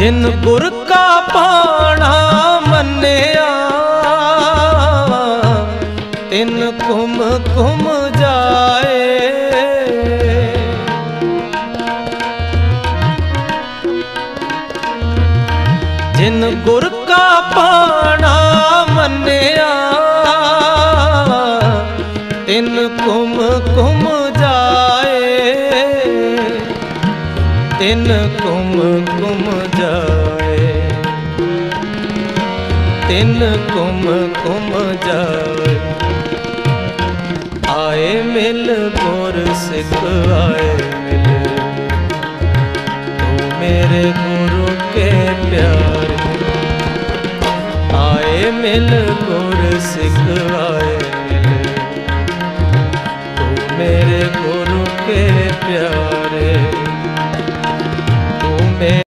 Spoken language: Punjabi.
ਜਿਨ ਗੁਰ ਕਾ ਪਾਣਾ ਮੰਨਿਆ, ਤਿਨ ਕੁਮ ਕੁਮ ਜਾਏ। ਜਿਨ ਗੁਰ ਕਾ ਪਾਣਾ ਮੰਨਿਆ, ਤਿਨ ਕੁਮ ਕੁਮ ਜਾਏ। ਤਿਨ ਕੁਮ ਕੁਮ ਤਿੰਨ ਕੁਮ ਕੁਮ ਜਾਏ ਆਏ ਮਿਲ ਗੁਰ ਸਿੱਖ, ਆਏ ਮਿਲ। ਤੂੰ ਮੇਰੇ ਗੁਰੂ ਕੇ ਪਿਆਰੇ। ਆਏ ਮਿਲ ਗੁਰ ਸਿੱਖ, ਆਏ ਮਿਲ। ਤੂੰ ਮੇਰੇ ਗੁਰੂ ਕੇ ਪਿਆਰੇ।